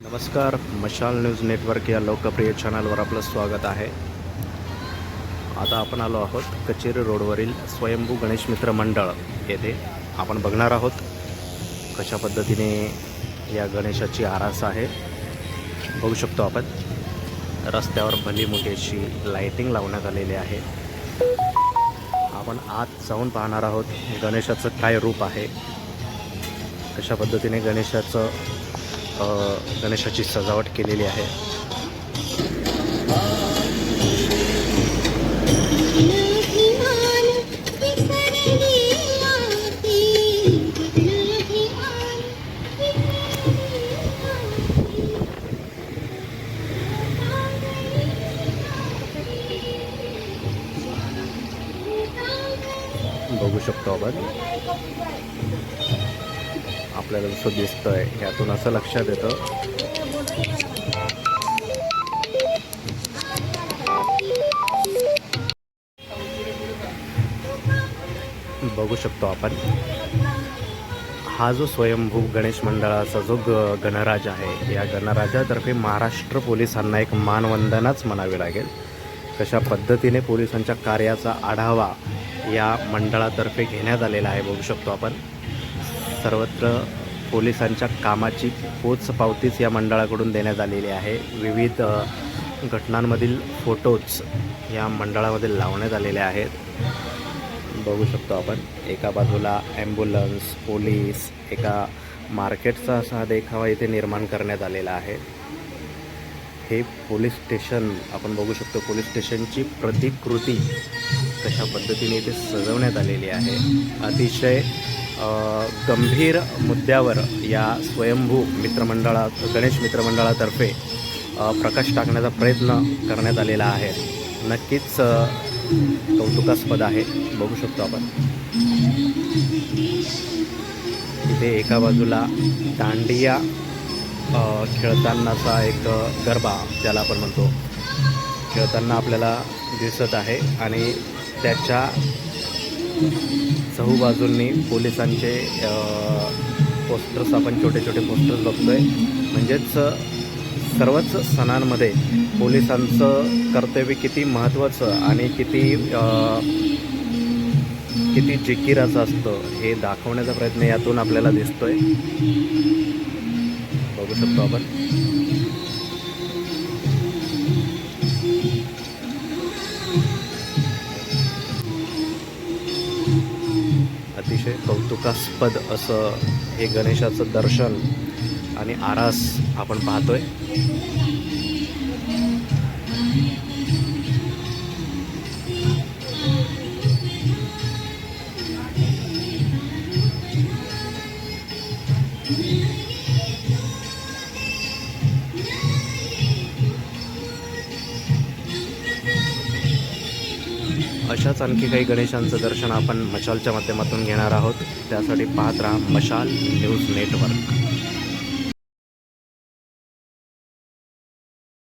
नमस्कार मशाल news network या लोकप्रिय चॅनलवर आपलं स्वागत आहे. आता आपण आलो आहोत कचेरी रोडवरील स्वयंभू गणेश मित्र मंडळ येथे. आपण बघणार आहोत कशा पद्धतीने या गणेशाची आरास आहे. बघू शकतो आपण. रस्त्यावर भली मोठी अशी लावण्यात आलेली आहे. आपण आत जाऊन पाहणार आहोत गणेशाचं काय रूप आहे. कशा पद्धतीने गणेशाचं गणेशाची सजावट केलेली आहे. बघू शकतो आपण. आपल्याला जसं आहे यातून असं लक्षात येतं. बघू शकतो आपण. हा जो स्वयंभू गणेश मंडळाचा जो ग गणराज आहे या गणराजातर्फे महाराष्ट्र पोलिसांना एक मानवंदनाच म्हणावी लागेल. कशा पद्धतीने पोलिसांच्या कार्याचा आढावा या मंडळातर्फे घेण्यात आलेला आहे बघू शकतो आपण. सर्वत्र पोलिसांच्या कामाची पोचपावतीच या मंडळाकडून देण्यात आलेली आहे. विविध घटनांमधील फोटोज या मंडळामध्ये लावण्यात आलेले आहेत. बघू शकतो आपण एका बाजूला ॲम्ब्युलन्स पोलीस एका मार्केटचा असा देखावा इथे निर्माण करण्यात आलेला आहे. हे पोलीस स्टेशन आपण बघू शकतो पोलीस स्टेशनची प्रतिकृती कशा पद्धतीने इथे सजवण्यात आलेली आहे. अतिशय गंभीर मुद्द्यावर या स्वयंभू मित्रमंडळा गणेश मित्रमंडळातर्फे प्रकाश टाकण्याचा प्रयत्न करण्यात आलेला आहे. नक्कीच कौतुकास्पद आहे. बघू शकतो आपण. इथे एका बाजूला दांडिया खेळतानाचा एक गरबा ज्याला आपण म्हणतो. खेळताना आपल्याला दिसत आहे आणि त्याच्या चहू बाजूंनी पोलिसांचे पोस्टर्स आपण छोटे छोटे पोस्टर्स बघतोय. म्हणजेच सर्वच सणांमध्ये पोलिसांचं कर्तव्य किती महत्त्वाचं आणि किती किती जिकिराचं असतं हे दाखवण्याचा प्रयत्न यातून आपल्याला दिसतोय. बघू शकतो आपण. अतिशय कौतुकास्पद असं हे गणेशाचं दर्शन आणि आरास आपण पाहतोय. अशाच आणखी काही गणेशांचं दर्शन आपण मशालच्या माध्यमातून घेणार आहोत. त्यासाठी पाहत राहा मशाल न्यूज नेटवर्क.